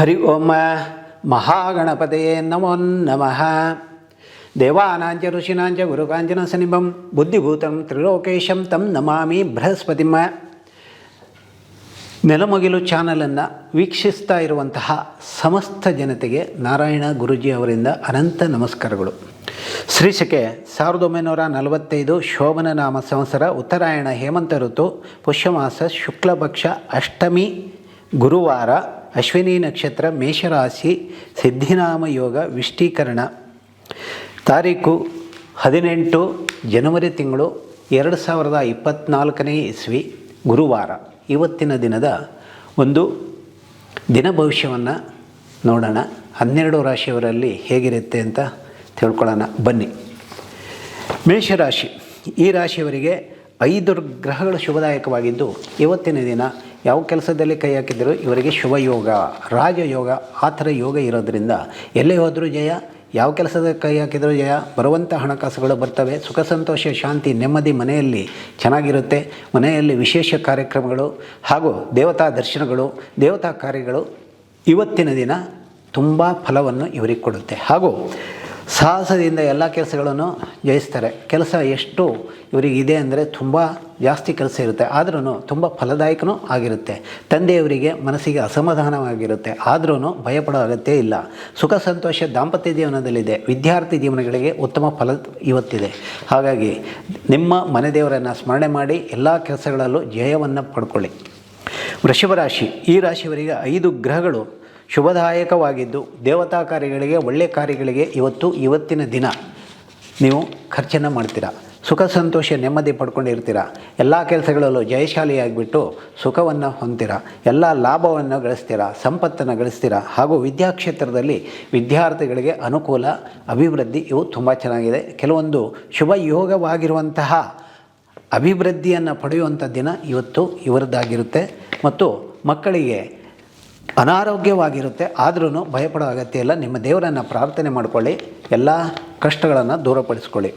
ಹರಿ ಓಂ ಮಹಾಗಣಪತಯೇ ನಮೋ ನಮಃ. ದೇವಾನಾಂಚ ಋಷಿನಾಂಚ ಗುರುಕಾಂಚನ ಸನಿಭಂ ಬುದ್ಧಿಭೂತಂ ತ್ರಿಲೋಕೇಶಂ ತಂ ನಮಾಮಿ ಬೃಹಸ್ಪತಿಮ. ನೆಲಮಗಿಲು ಚಾನಲನ್ನು ವೀಕ್ಷಿಸ್ತಾ ಇರುವಂತಹ ಸಮಸ್ತ ಜನತೆಗೆ ನಾರಾಯಣ ಗುರುಜಿ ಅವರಿಂದ ಅನಂತ ನಮಸ್ಕಾರಗಳು. ಶ್ರೀಶಕೆ ಸಾವಿರದ ಒಂಬೈನೂರ ನಲವತ್ತೈದು ಶೋಭನ ನಾಮ ಸಂವತ್ಸರ ಉತ್ತರಾಯಣ ಹೇಮಂತ ಋತು ಪುಷ್ಯಮಾಸ ಶುಕ್ಲಪಕ್ಷ ಅಷ್ಟಮಿ ಗುರುವಾರ ಅಶ್ವಿನಿ ನಕ್ಷತ್ರ ಮೇಷರಾಶಿ, ಸಿದ್ಧಿನಾಮ ಯೋಗ, ವಿಷ್ಟೀಕರಣ. ತಾರೀಕು ಹದಿನೆಂಟು ಜನವರಿ ತಿಂಗಳು ಎರಡು ಸಾವಿರದ ಇಪ್ಪತ್ತ್ನಾಲ್ಕನೇ ಇಸ್ವಿ, ಗುರುವಾರ. ಇವತ್ತಿನ ದಿನದ ಒಂದು ದಿನ ಭವಿಷ್ಯವನ್ನು ನೋಡೋಣ. ಹನ್ನೆರಡು ರಾಶಿಯವರಲ್ಲಿ ಹೇಗಿರುತ್ತೆ ಅಂತ ತಿಳ್ಕೊಳ್ಳೋಣ. ಬನ್ನಿ. ಮೇಷರಾಶಿ. ಈ ರಾಶಿಯವರಿಗೆ ಐದು ಗ್ರಹಗಳು ಶುಭದಾಯಕವಾಗಿದ್ದು, ಇವತ್ತಿನ ದಿನ ಯಾವ ಕೆಲಸದಲ್ಲಿ ಕೈ ಹಾಕಿದರೂ? ಇವರಿಗೆ ಶುಭ ಯೋಗ ರಾಜಯೋಗ, ಆ ಥರ ಯೋಗ ಇರೋದರಿಂದ ಎಲ್ಲೇ ಹೋದರೂ ಜಯ? ಯಾವ ಕೆಲಸದ ಕೈ ಹಾಕಿದರೂ ಜಯ? ಬರುವಂಥ ಹಣಕಾಸುಗಳು ಬರ್ತವೆ. ಸುಖ, ಸಂತೋಷ, ಶಾಂತಿ, ನೆಮ್ಮದಿ ಮನೆಯಲ್ಲಿ ಚೆನ್ನಾಗಿರುತ್ತೆ. ಮನೆಯಲ್ಲಿ ವಿಶೇಷ ಕಾರ್ಯಕ್ರಮಗಳು ಹಾಗೂ ದೇವತಾ ದರ್ಶನಗಳು, ದೇವತಾ ಕಾರ್ಯಗಳು ಇವತ್ತಿನ ದಿನ ತುಂಬ ಫಲವನ್ನು ಇವರಿಗೆ ಕೊಡುತ್ತೆ. ಹಾಗೂ ಸಾಹಸದಿಂದ ಎಲ್ಲ ಕೆಲಸಗಳನ್ನು ಜಯಿಸ್ತಾರೆ. ಕೆಲಸ ಎಷ್ಟು ಇವರಿಗೆ ಇದೆ ಅಂದರೆ ತುಂಬ ಜಾಸ್ತಿ ಕೆಲಸ ಇರುತ್ತೆ. ಆದ್ರೂ ತುಂಬ ಫಲದಾಯಕನೂ ಆಗಿರುತ್ತೆ. ತಂದೆಯವರಿಗೆ ಮನಸ್ಸಿಗೆ ಅಸಮಾಧಾನವಾಗಿರುತ್ತೆ. ಆದ್ರೂ ಭಯಪಡೋ ಅಗತ್ಯ ಇಲ್ಲ. ಸುಖ, ಸಂತೋಷ, ದಾಂಪತ್ಯ ಜೀವನದಲ್ಲಿದೆ. ವಿದ್ಯಾರ್ಥಿ ಜೀವನಗಳಿಗೆ ಉತ್ತಮ ಫಲ ಇವತ್ತಿದೆ. ಹಾಗಾಗಿ ನಿಮ್ಮ ಮನೆದೇವರನ್ನು ಸ್ಮರಣೆ ಮಾಡಿ ಎಲ್ಲ ಕೆಲಸಗಳಲ್ಲೂ ಜಯವನ್ನು ಪಡ್ಕೊಳ್ಳಿ. ವೃಷಭ ರಾಶಿ. ಈ ರಾಶಿಯವರಿಗೆ ಐದು ಗ್ರಹಗಳು ಶುಭದಾಯಕವಾಗಿದ್ದು ದೇವತಾ ಕಾರ್ಯಗಳಿಗೆ ಒಳ್ಳೆಯ ಕಾರ್ಯಗಳಿಗೆ ಇವತ್ತು ಇವತ್ತಿನ ದಿನ. ನೀವು ಖರ್ಚನ್ನು ಮಾಡ್ತೀರಾ? ಸುಖ, ಸಂತೋಷ ನೆಮ್ಮದಿ ಪಡ್ಕೊಂಡಿರ್ತೀರ? ಎಲ್ಲ ಕೆಲಸಗಳಲ್ಲೂ ಜಯಶಾಲಿಯಾಗಿಬಿಟ್ಟು ಸುಖವನ್ನು ಹೊಂದ್ತೀರ? ಎಲ್ಲ ಲಾಭವನ್ನು ಗಳಿಸ್ತೀರ? ಸಂಪತ್ತನ್ನು ಗಳಿಸ್ತೀರ? ಹಾಗೂ ವಿದ್ಯಾಕ್ಷೇತ್ರದಲ್ಲಿ ವಿದ್ಯಾರ್ಥಿಗಳಿಗೆ ಅನುಕೂಲ, ಅಭಿವೃದ್ಧಿ ಇವು ತುಂಬ ಚೆನ್ನಾಗಿದೆ. ಕೆಲವೊಂದು ಶುಭ ಯೋಗವಾಗಿರುವಂತಹ ಅಭಿವೃದ್ಧಿಯನ್ನು ಪಡೆಯುವಂಥ ದಿನ ಇವತ್ತು ಇವರದ್ದಾಗಿರುತ್ತೆ. ಮತ್ತು ಮಕ್ಕಳಿಗೆ ಅನಾರೋಗ್ಯವಾಗಿರುತ್ತೆ ಆದ್ರೂ ಭಯಪಡೋ ಅಗತ್ಯ ಇಲ್ಲ. ನಿಮ್ಮ ದೇವರನ್ನು ಪ್ರಾರ್ಥನೆ ಮಾಡಿಕೊಳ್ಳಿ ಎಲ್ಲ ಕಷ್ಟಗಳನ್ನು ದೂರಪಡಿಸ್ಕೊಳ್ಳಿ.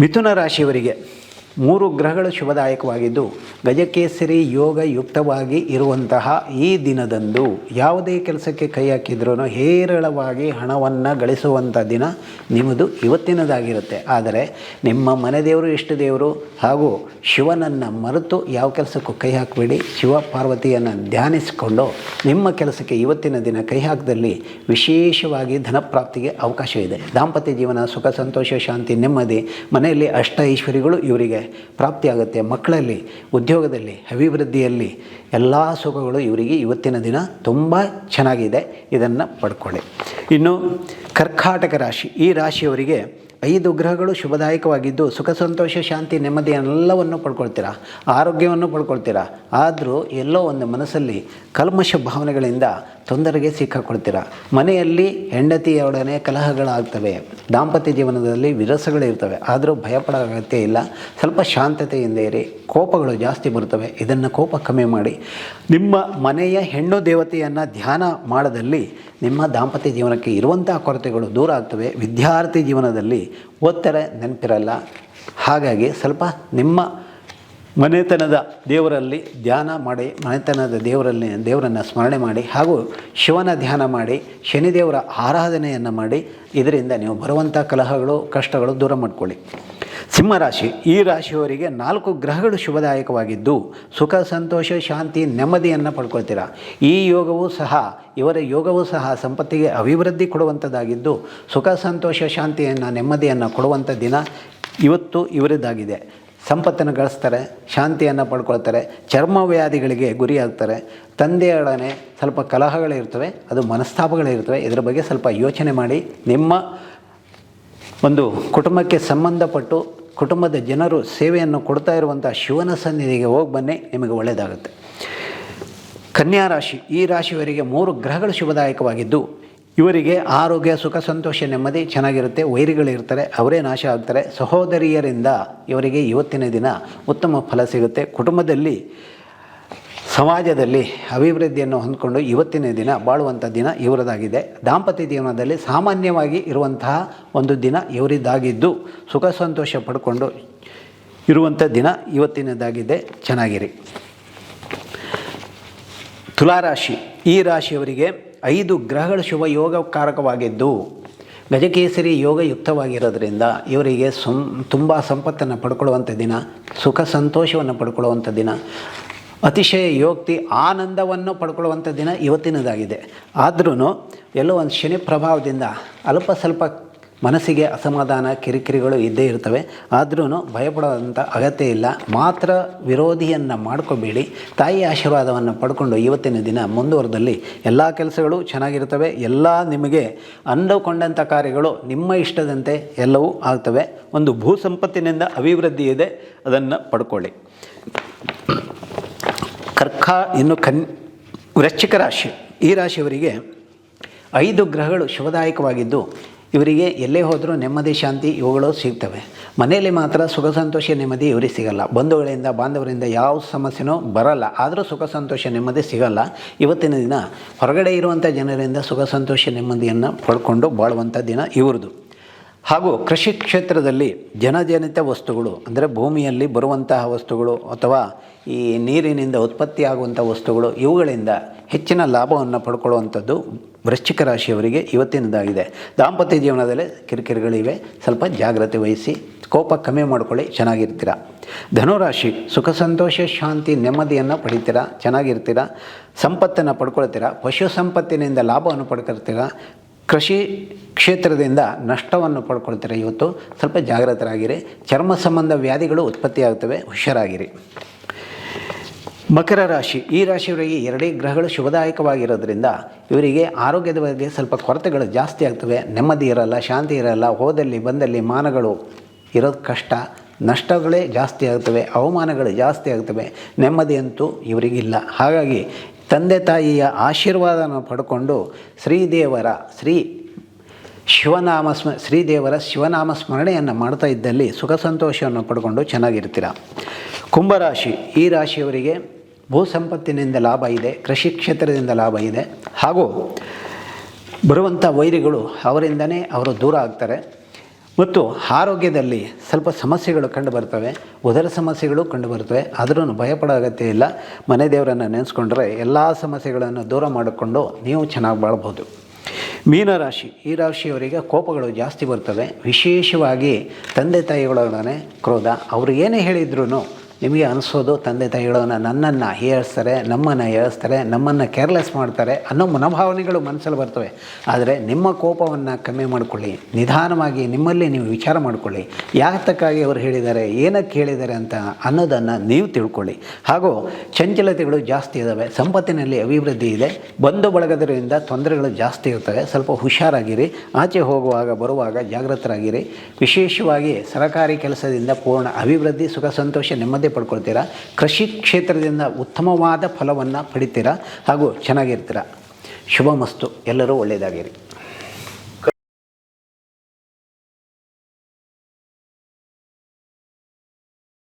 ಮಿಥುನ ರಾಶಿಯವರಿಗೆ ಮೂರು ಗ್ರಹಗಳು ಶುಭದಾಯಕವಾಗಿದ್ದು, ಗಜಕೇಸರಿ ಯೋಗ ಯುಕ್ತವಾಗಿ ಇರುವಂತಹ ಈ ದಿನದಂದು ಯಾವುದೇ ಕೆಲಸಕ್ಕೆ ಕೈ ಹಾಕಿದ್ರೂ ಹೇರಳವಾಗಿ ಹಣವನ್ನು ಗಳಿಸುವಂಥ ದಿನ ನಿಮ್ಮದು ಇವತ್ತಿನದಾಗಿರುತ್ತೆ. ಆದರೆ ನಿಮ್ಮ ಮನೆ ದೇವರು ಇಷ್ಟ ದೇವರು ಹಾಗೂ ಶಿವನನ್ನು ಮರೆತು ಯಾವ ಕೆಲಸಕ್ಕೂ ಕೈ ಹಾಕಬೇಡಿ. ಶಿವ ಪಾರ್ವತಿಯನ್ನು ಧ್ಯಾನಿಸಿಕೊಂಡು ನಿಮ್ಮ ಕೆಲಸಕ್ಕೆ ಇವತ್ತಿನ ದಿನ ಕೈ ಹಾಕದಲ್ಲಿ ವಿಶೇಷವಾಗಿ ಧನಪ್ರಾಪ್ತಿಗೆ ಅವಕಾಶ ಇದೆ ದಾಂಪತ್ಯ ಜೀವನ ಸುಖ, ಸಂತೋಷ, ಶಾಂತಿ, ನೆಮ್ಮದಿ, ಮನೆಯಲ್ಲಿ ಅಷ್ಟ ಐಶ್ವರ್ಯಗಳು ಇವರಿಗೆ ಪ್ರಾಪ್ತಿಯಾಗುತ್ತೆ ಮಕ್ಕಳಲ್ಲಿ ಉದ್ಯೋಗದಲ್ಲಿ ಅಭಿವೃದ್ಧಿಯಲ್ಲಿ ಎಲ್ಲ ಸುಖಗಳು ಇವರಿಗೆ ಇವತ್ತಿನ ದಿನ ತುಂಬ ಚೆನ್ನಾಗಿದೆ. ಇದನ್ನು ಪಡ್ಕೊಳ್ಳಿ. ಇನ್ನು ಕರ್ಕಾಟಕ ರಾಶಿ. ಈ ರಾಶಿಯವರಿಗೆ ಐದು ಗ್ರಹಗಳು ಶುಭದಾಯಕವಾಗಿದ್ದು ಸುಖ, ಸಂತೋಷ, ಶಾಂತಿ, ನೆಮ್ಮದಿ ಎಲ್ಲವನ್ನು ಪಡ್ಕೊಳ್ತೀರಾ? ಆರೋಗ್ಯವನ್ನು ಪಡ್ಕೊಳ್ತೀರಾ? ಆದರೂ ಎಲ್ಲೋ ಒಂದು ಮನಸ್ಸಲ್ಲಿ ಕಲ್ಮಶ ಭಾವನೆಗಳಿಂದ ತೊಂದರೆಗೆ ಸಿಕ್ಕಾಕೊಳ್ತೀರಾ? ಮನೆಯಲ್ಲಿ ಹೆಂಡತಿಯೊಡನೆ ಕಲಹಗಳಾಗ್ತವೆ. ದಾಂಪತ್ಯ ಜೀವನದಲ್ಲಿ ವಿರಸಗಳಿರ್ತವೆ. ಆದರೂ ಭಯಪಡೋ ಅಗತ್ಯ ಇಲ್ಲ. ಸ್ವಲ್ಪ ಶಾಂತತೆಯಿಂದ ಇರಿ. ಕೋಪಗಳು ಜಾಸ್ತಿ ಬರುತ್ತವೆ. ಇದನ್ನು ಕೋಪ ಕಮ್ಮಿ ಮಾಡಿ. ನಿಮ್ಮ ಮನೆಯ ಹೆಣ್ಣು ದೇವತೆಯನ್ನು ಧ್ಯಾನ ಮಾಡದಲ್ಲಿ ನಿಮ್ಮ ದಾಂಪತ್ಯ ಜೀವನಕ್ಕೆ ಇರುವಂಥ ಕೊರತೆಗಳು ದೂರ ಆಗ್ತವೆ. ವಿದ್ಯಾರ್ಥಿ ಜೀವನದಲ್ಲಿ ಒತ್ತಡ ನೆನಪಿರಲ್ಲ. ಹಾಗಾಗಿ ಸ್ವಲ್ಪ ನಿಮ್ಮ ಮನೆತನದ ದೇವರಲ್ಲಿ ಧ್ಯಾನ ಮಾಡಿ, ಮನೆತನದ ದೇವರಲ್ಲಿ, ದೇವರನ್ನು ಸ್ಮರಣೆ ಮಾಡಿ ಹಾಗೂ ಶಿವನ ಧ್ಯಾನ ಮಾಡಿ, ಶನಿದೇವರ ಆರಾಧನೆಯನ್ನು ಮಾಡಿ, ಇದರಿಂದ ನೀವು ಬರುವಂಥ ಕಲಹಗಳು, ಕಷ್ಟಗಳು ದೂರ ಮಾಡಿಕೊಳ್ಳಿ. ಸಿಂಹರಾಶಿ. ಈ ರಾಶಿಯವರಿಗೆ ನಾಲ್ಕು ಗ್ರಹಗಳು ಶುಭದಾಯಕವಾಗಿದ್ದು, ಸುಖ, ಸಂತೋಷ, ಶಾಂತಿ, ನೆಮ್ಮದಿಯನ್ನು ಪಡ್ಕೊಳ್ತೀರಾ. ಈ ಯೋಗವೂ ಸಹ, ಇವರ ಯೋಗವೂ ಸಹ ಸಂಪತ್ತಿಗೆ ಅಭಿವೃದ್ಧಿ ಕೊಡುವಂಥದ್ದಾಗಿದ್ದು ಸುಖ, ಸಂತೋಷ, ಶಾಂತಿಯನ್ನು, ನೆಮ್ಮದಿಯನ್ನು ಕೊಡುವಂಥ ದಿನ ಇವತ್ತು ಇವರದ್ದಾಗಿದೆ ಸಂಪತ್ತನ್ನು ಗಳಿಸ್ತಾರೆ, ಶಾಂತಿಯನ್ನು ಪಡ್ಕೊಳ್ತಾರೆ, ಚರ್ಮ ವ್ಯಾಧಿಗಳಿಗೆ ಗುರಿಯಾಗ್ತಾರೆ. ತಂದೆಯೊಡನೆ ಸ್ವಲ್ಪ ಕಲಹಗಳಿರ್ತವೆ, ಅದು ಮನಸ್ತಾಪಗಳಿರ್ತವೆ. ಇದರ ಬಗ್ಗೆ ಸ್ವಲ್ಪ ಯೋಚನೆ ಮಾಡಿ, ನಿಮ್ಮ ಒಂದು ಕುಟುಂಬಕ್ಕೆ ಸಂಬಂಧಪಟ್ಟು ಕುಟುಂಬದ ಜನರು ಸೇವೆಯನ್ನು ಕೊಡ್ತಾ ಇರುವಂಥ ಶಿವನ ಸನ್ನಿಧಿಗೆ ಹೋಗಿ ಬನ್ನಿ, ನಿಮಗೆ ಒಳ್ಳೆಯದಾಗುತ್ತೆ ಕನ್ಯಾ ರಾಶಿ, ಈ ರಾಶಿಯವರಿಗೆ ಮೂರು ಗ್ರಹಗಳು ಶುಭದಾಯಕವಾಗಿದ್ದು, ಇವರಿಗೆ ಆರೋಗ್ಯ, ಸುಖ, ಸಂತೋಷ, ನೆಮ್ಮದಿ ಚೆನ್ನಾಗಿರುತ್ತೆ ವೈರಿಗಳಿರ್ತಾರೆ ಅವರೇ ನಾಶ ಆಗ್ತಾರೆ. ಸಹೋದರಿಯರಿಂದ ಇವರಿಗೆ ಇವತ್ತಿನ ದಿನ ಉತ್ತಮ ಫಲ ಸಿಗುತ್ತೆ. ಕುಟುಂಬದಲ್ಲಿ ಸಮಾಜದಲ್ಲಿ ಅಭಿವೃದ್ಧಿಯನ್ನು ಹೊಂದ್ಕೊಂಡು ಇವತ್ತಿನ ದಿನ ಬಾಳುವಂಥ ದಿನ ಇವರದಾಗಿದೆ. ದಾಂಪತ್ಯ ಜೀವನದಲ್ಲಿ ಸಾಮಾನ್ಯವಾಗಿ ಇರುವಂತಹ ಒಂದು ದಿನ ಇವರಿದ್ದಾಗಿದ್ದು ಸುಖ ಸಂತೋಷ ಪಡ್ಕೊಂಡು ಇರುವಂಥ ದಿನ ಇವತ್ತಿನದಾಗಿದೆ. ಚೆನ್ನಾಗಿರಿ. ತುಲಾರಾಶಿ, ಈ ರಾಶಿಯವರಿಗೆ ಐದು ಗ್ರಹಗಳ ಶುಭ ಯೋಗಕಾರಕವಾಗಿದ್ದು, ಗಜಕೇಸರಿ ಯೋಗಯುಕ್ತವಾಗಿರೋದ್ರಿಂದ ಇವರಿಗೆ ಸಂ ತುಂಬ ಸಂಪತ್ತನ್ನು ಪಡ್ಕೊಳ್ಳುವಂಥ ದಿನ, ಸುಖ ಸಂತೋಷವನ್ನು ಪಡ್ಕೊಳ್ಳುವಂಥ ದಿನ. ಅತಿಶಯ ಯೋಕ್ತಿ ಆನಂದವನ್ನು ಪಡ್ಕೊಳ್ಳುವಂಥ ದಿನ ಇವತ್ತಿನದಾಗಿದೆ. ಆದ್ರೂ ಎಲ್ಲೋ ಒಂದು ಶನಿ ಪ್ರಭಾವದಿಂದ ಅಲ್ಪ ಸ್ವಲ್ಪ ಮನಸ್ಸಿಗೆ ಅಸಮಾಧಾನ, ಕಿರಿಕಿರಿಗಳು ಇದ್ದೇ ಇರ್ತವೆ. ಆದ್ರೂ ಭಯಪಡೋದಂಥ ಅಗತ್ಯ ಇಲ್ಲ. ಮಾತ್ರ ವಿರೋಧಿಯನ್ನು ಮಾಡ್ಕೋಬೇಡಿ. ತಾಯಿ ಆಶೀರ್ವಾದವನ್ನು ಪಡ್ಕೊಂಡು ಇವತ್ತಿನ ದಿನ ಮುಂದುವರೆದಲ್ಲಿ ಎಲ್ಲ ಕೆಲಸಗಳು ಚೆನ್ನಾಗಿರ್ತವೆ. ಎಲ್ಲ ನಿಮಗೆ ಅಂದುಕೊಂಡಂಥ ಕಾರ್ಯಗಳು ನಿಮ್ಮ ಇಷ್ಟದಂತೆ ಎಲ್ಲವೂ ಆಗ್ತವೆ. ಒಂದು ಭೂ ಸಂಪತ್ತಿನಿಂದ ಅಭಿವೃದ್ಧಿ ಇದೆ. ಅದನ್ನು ಪಡ್ಕೊಳ್ಳಿ. ಕರ್ಕ ಇನ್ನು ಕನ್ ವೃಶ್ಚಿಕ ರಾಶಿ, ಈ ರಾಶಿಯವರಿಗೆ ಐದು ಗ್ರಹಗಳು ಶುಭದಾಯಕವಾಗಿದ್ದು, ಇವರಿಗೆ ಎಲ್ಲೇ ಹೋದರೂ ನೆಮ್ಮದಿ, ಶಾಂತಿ ಇವುಗಳು ಸಿಗ್ತವೆ. ಮನೆಯಲ್ಲಿ ಮಾತ್ರ ಸುಖ, ಸಂತೋಷ, ನೆಮ್ಮದಿ ಇವರಿಗೆ ಸಿಗಲ್ಲ. ಬಂಧುಗಳಿಂದ, ಬಾಂಧವರಿಂದ ಯಾವ ಸಮಸ್ಯೆನೂ ಬರಲ್ಲ. ಆದರೂ ಸುಖ, ಸಂತೋಷ, ನೆಮ್ಮದಿ ಸಿಗಲ್ಲ. ಇವತ್ತಿನ ದಿನ ಹೊರಗಡೆ ಇರುವಂಥ ಜನರಿಂದ ಸುಖ, ಸಂತೋಷ, ನೆಮ್ಮದಿಯನ್ನು ಪಡ್ಕೊಂಡು ಬಾಳುವಂಥ ದಿನ ಇವ್ರದ್ದು. ಹಾಗೂ ಕೃಷಿ ಕ್ಷೇತ್ರದಲ್ಲಿ ಜನಜನಿತ ವಸ್ತುಗಳು, ಅಂದರೆ ಭೂಮಿಯಲ್ಲಿ ಬರುವಂತಹ ವಸ್ತುಗಳು ಅಥವಾ ಈ ನೀರಿನಿಂದ ಉತ್ಪತ್ತಿಯಾಗುವಂಥ ವಸ್ತುಗಳು, ಇವುಗಳಿಂದ ಹೆಚ್ಚಿನ ಲಾಭವನ್ನು ಪಡ್ಕೊಳ್ಳುವಂಥದ್ದು ವೃಶ್ಚಿಕ ರಾಶಿಯವರಿಗೆ ಇವತ್ತಿನದಾಗಿದೆ. ದಾಂಪತ್ಯ ಜೀವನದಲ್ಲಿ ಕಿರಿಕಿರಿಗಳಿವೆ. ಸ್ವಲ್ಪ ಜಾಗ್ರತೆ ವಹಿಸಿ, ಕೋಪ ಕಮ್ಮಿ ಮಾಡ್ಕೊಳ್ಳಿ, ಚೆನ್ನಾಗಿರ್ತೀರ? ಧನುರಾಶಿ, ಸುಖ, ಸಂತೋಷ, ಶಾಂತಿ, ನೆಮ್ಮದಿಯನ್ನು ಪಡಿತೀರ? ಚೆನ್ನಾಗಿರ್ತೀರ? ಸಂಪತ್ತನ್ನು ಪಡ್ಕೊಳ್ತೀರಾ? ಪಶು ಸಂಪತ್ತಿನಿಂದ ಲಾಭವನ್ನು ಪಡ್ಕೊಳ್ತೀರ? ಕೃಷಿ ಕ್ಷೇತ್ರದಿಂದ ನಷ್ಟವನ್ನು ಪಡ್ಕೊಳ್ತಾರೆ. ಇವತ್ತು ಸ್ವಲ್ಪ ಜಾಗೃತರಾಗಿರಿ ಚರ್ಮ ಸಂಬಂಧ ವ್ಯಾಧಿಗಳು ಉತ್ಪತ್ತಿಯಾಗುತ್ತವೆ ಹುಷಾರಾಗಿರಿ. ಮಕರ ರಾಶಿ. ಈ ರಾಶಿಯವರಿಗೆ ಎರಡೇ ಗ್ರಹಗಳು ಶುಭದಾಯಕವಾಗಿರೋದ್ರಿಂದ ಇವರಿಗೆ ಆರೋಗ್ಯದ ಬಗ್ಗೆ ಸ್ವಲ್ಪ ಕೊರತೆಗಳು ಜಾಸ್ತಿ ಆಗ್ತವೆ. ನೆಮ್ಮದಿ ಇರಲ್ಲ, ಶಾಂತಿ ಇರಲ್ಲ, ಹೋದಲ್ಲಿ, ಬಂದಲ್ಲಿ ಮಾನಗಳು ಇರೋದು ಕಷ್ಟ. ನಷ್ಟಗಳೇ ಜಾಸ್ತಿ ಆಗ್ತವೆ, ಅವಮಾನಗಳು ಜಾಸ್ತಿ ಆಗ್ತವೆ. ನೆಮ್ಮದಿ ಅಂತೂ ಇವರಿಗಿಲ್ಲ. ಹಾಗಾಗಿ ತಂದೆ ತಾಯಿಯ ಆಶೀರ್ವಾದವನ್ನು ಪಡ್ಕೊಂಡು ಶ್ರೀದೇವರ ಶ್ರೀ ಶಿವನಾಮ ಸ್ಮ ಶ್ರೀದೇವರ ಶಿವನಾಮ ಸ್ಮರಣೆಯನ್ನು ಮಾಡ್ತಾ ಇದ್ದಲ್ಲಿ ಸುಖ ಸಂತೋಷವನ್ನು ಪಡ್ಕೊಂಡು ಚೆನ್ನಾಗಿರ್ತೀರ? ಕುಂಭರಾಶಿ, ಈ ರಾಶಿಯವರಿಗೆ ಭೂ ಸಂಪತ್ತಿನಿಂದ ಲಾಭ ಇದೆ, ಕೃಷಿ ಕ್ಷೇತ್ರದಿಂದ ಲಾಭ ಇದೆ. ಹಾಗೂ ಬರುವಂಥ ವೈರಿಗಳು ಅವರಿಂದನೇ ಅವರು ದೂರ ಆಗ್ತಾರೆ. ಮತ್ತು ಆರೋಗ್ಯದಲ್ಲಿ ಸ್ವಲ್ಪ ಸಮಸ್ಯೆಗಳು ಕಂಡುಬರ್ತವೆ ಉದರ ಸಮಸ್ಯೆಗಳು ಕಂಡುಬರ್ತವೆ ಆದ್ರೂ ಭಯಪಡೋ ಅಗತ್ಯ ಇಲ್ಲ. ಮನೆ ದೇವರನ್ನು ನೆನೆಸ್ಕೊಂಡ್ರೆ ಎಲ್ಲ ಸಮಸ್ಯೆಗಳನ್ನು ದೂರ ಮಾಡಿಕೊಂಡು ನೀವು ಚೆನ್ನಾಗಿ ಬಾಳ್ಬೋದು. ಮೀನರಾಶಿ, ಈ ರಾಶಿಯವರಿಗೆ ಕೋಪಗಳು ಜಾಸ್ತಿ ಬರ್ತವೆ. ವಿಶೇಷವಾಗಿ ತಂದೆ ತಾಯಿಗಳೊಡನೆ ಕ್ರೋಧ. ಅವರು ಏನೇ ಹೇಳಿದ್ರು ನಿಮಗೆ ಅನಿಸೋದು, ತಂದೆ ತಾಯಿಗಳನ್ನ ನನ್ನನ್ನು ಹೀಯಾಳಿಸ್ತಾರೆ ನಮ್ಮನ್ನು ಏಳಿಸ್ತಾರೆ ನಮ್ಮನ್ನು ಕೇರ್ಲೆಸ್ ಮಾಡ್ತಾರೆ ಅನ್ನೋ ಮನೋಭಾವನೆಗಳು ಮನಸ್ಸಲ್ಲಿ ಬರ್ತವೆ. ಆದರೆ ನಿಮ್ಮ ಕೋಪವನ್ನು ಕಮ್ಮಿ ಮಾಡಿಕೊಳ್ಳಿ, ನಿಧಾನವಾಗಿ ನಿಮ್ಮಲ್ಲಿ ನೀವು ವಿಚಾರ ಮಾಡಿಕೊಳ್ಳಿ. ಯಾತಕ್ಕಾಗಿ ಅವರು ಹೇಳಿದ್ದಾರೆ, ಏನಕ್ಕೆ ಹೇಳಿದ್ದಾರೆ ಅಂತ ಅನ್ನೋದನ್ನು ನೀವು ತಿಳ್ಕೊಳ್ಳಿ. ಹಾಗೂ ಚಂಚಲತೆಗಳು ಜಾಸ್ತಿ ಇದ್ದಾವೆ ಸಂಪತ್ತಿನಲ್ಲಿ ಅಭಿವೃದ್ಧಿ ಇದೆ, ಬಂಧು ಬಳಗದರಿಂದ ತೊಂದರೆಗಳು ಜಾಸ್ತಿ ಇರ್ತವೆ. ಸ್ವಲ್ಪ ಹುಷಾರಾಗಿರಿ, ಆಚೆ ಹೋಗುವಾಗ, ಬರುವಾಗ ಜಾಗೃತರಾಗಿರಿ ವಿಶೇಷವಾಗಿ ಸರಕಾರಿ ಕೆಲಸದಿಂದ ಪೂರ್ಣ ಅಭಿವೃದ್ಧಿ, ಸುಖ, ಸಂತೋಷ, ನೆಮ್ಮದಿ ಪಡ್ಕೊಳ್ತೀರಾ? ಕೃಷಿ ಕ್ಷೇತ್ರದಿಂದ ಉತ್ತಮವಾದ ಫಲವನ್ನು ಪಡಿತೀರಾ? ಹಾಗೂ ಚೆನ್ನಾಗಿರ್ತೀರ? ಶುಭ ಮಸ್ತು ಎಲ್ಲರೂ ಒಳ್ಳೆಯದಾಗಿರಿ.